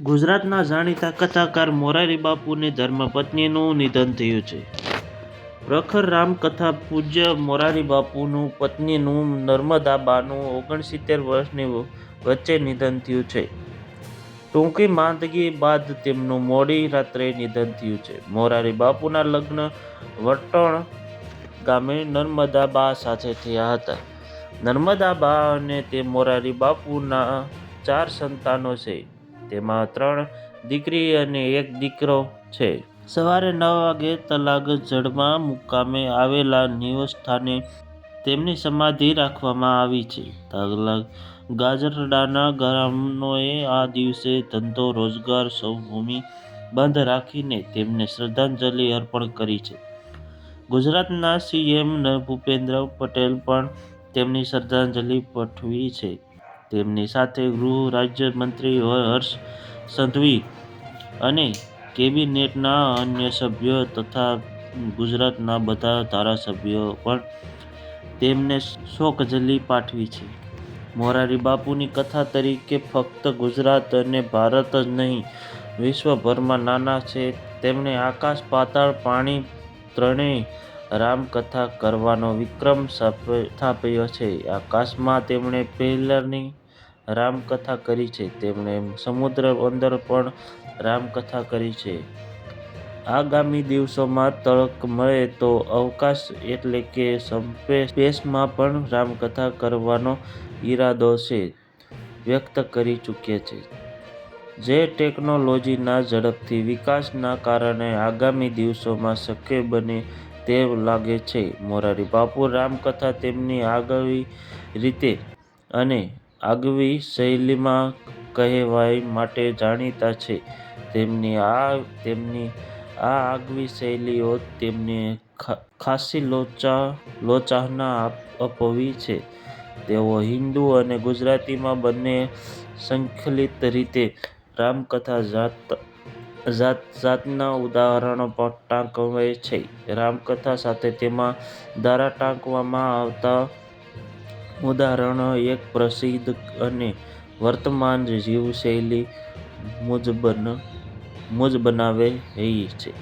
ગુજરાતના જાણીતા કથાકાર મોરારી બાપુની ધર્મપત્નીનું નિધન થયું છે. પ્રખર રામકથા પૂજ્ય મોરારી બાપુનું પત્નીનું નર્મદાબાનું ઓગણસિત્તેર વર્ષની વચ્ચે નિધન થયું છે. ટૂંકી માંદગી બાદ તેમનું મોડી રાત્રે નિધન થયું છે. મોરારી બાપુના લગ્ન વટણ ગામે નર્મદાબા સાથે થયા હતા. નર્મદાબા અને તે મોરારી બાપુના ચાર સંતાનો છે. તેમાં ત્રણ દીકરી અને એક દીકરો છે. સવારે નવ વાગે તલાગજળમાં મુકામે આવેલા નિવાસસ્થાને તેમની સમાધિ રાખવામાં આવી છે. ગાજરડાના ગ્રામનોએ આ દિવસે ધંધો, રોજગાર સૌ ભૂમિ બંધ રાખીને તેમને શ્રદ્ધાંજલિ અર્પણ કરી છે. ગુજરાતના સીએમ ભૂપેન્દ્ર પટેલ પણ તેમની શ્રદ્ધાંજલિ પાઠવી છે. તેમની સાથે ગૃહ રાજ્યમંત્રી હર્ષ સંઘવી અને કેબિનેટના અન્ય સભ્યો તથા ગુજરાતના બધા ધારાસભ્યો પણ તેમને શોકજલી પાઠવી છે. મોરારી બાપુની કથા તરીકે ફક્ત ગુજરાત અને ભારત જ નહીં, વિશ્વભરમાં નાના છે. તેમણે આકાશ, પાતાળ, પાણી ત્રણેય રામકથા કરવાનો વિક્રમ સ્થાપ્યો છે. આકાશમાં તેમણે પહેલી રામકથા કરી છે. તેમણે સમુદ્ર અંદર પણ રામકથા કરી છે. આગામી દિવસોમાં તક મળે તો અવકાશ એટલે કે સ્પેસમાં પણ રામકથા કરવાનો ઈરાદો છે વ્યક્ત કરી ચૂક્યા છે. જે ટેકનોલોજીના ઝડપથી વિકાસના કારણે આગામી દિવસોમાં શક્ય બને તેમ લાગે છે. મોરારી બાપુ, રામકથા તેમની આગવી રીતે અને આગવી શૈલીમાં કહેવાય માટે જાણીતા છે. તેમની આ આગવી શૈલીઓ તેમને ખાસ્સી લોકચાહના અપાવી છે. તેઓ હિન્દી અને ગુજરાતીમાં બંને સંકલિત રીતે રામકથા જાત જાતના ઉદાહરણો ટાંકવે છે. રામકથા સાથે તેમાં દ્વારા ટાંકવામાં આવતા ઉદાહરણો એક પ્રસિદ્ધ અને વર્તમાન જીવનશૈલી મુજબના બનાવે છે.